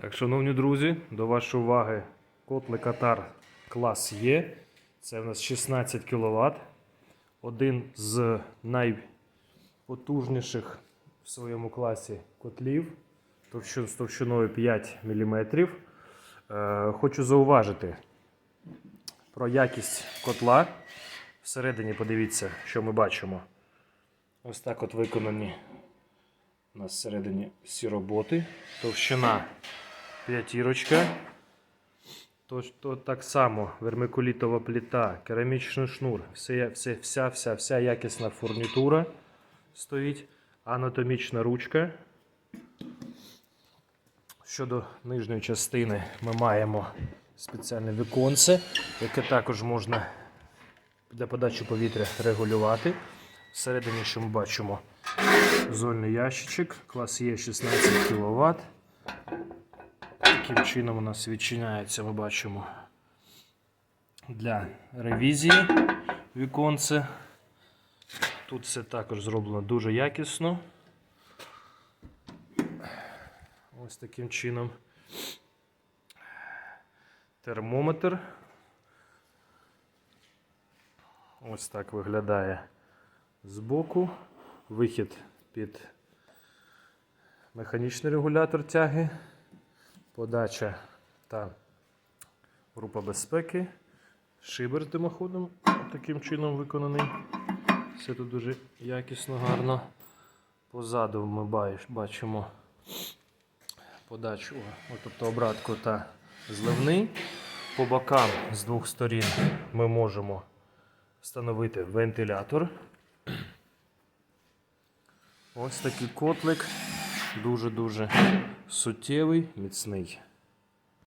Так, шановні друзі, до вашої уваги котли Катар клас Є. Це в нас 16 кВт. Один з найпотужніших в своєму класі котлів з товщиною 5 мм. Е, хочу зауважити про якість котла. Всередині подивіться, що ми бачимо. Ось так от виконані у нас всередині всі роботи. Товщина п'ятірочка. То, то так само вермикулітова плита, керамічний шнур, все, все, вся, вся, вся якісна фурнітура стоїть, анатомічна ручка. Щодо нижньої частини ми маємо спеціальне віконце, яке також можна для подачі повітря регулювати. Всередині, що ми бачимо, зольний ящичок, клас Є 16 кВт. Таким чином у нас відчиняється, ми бачимо для ревізії віконце. Тут все також зроблено дуже якісно. Ось таким чином. Термометр. Ось так виглядає збоку. Вихід під механічний регулятор тяги, подача та група безпеки, шибер з димоходом таким чином виконаний. Все тут дуже якісно, гарно. Позаду ми бачимо подачу, о, тобто обратку та зливний. По бокам з двох сторін ми можемо встановити вентилятор. Ось такий котлик, дуже-дуже суттєвий, міцний.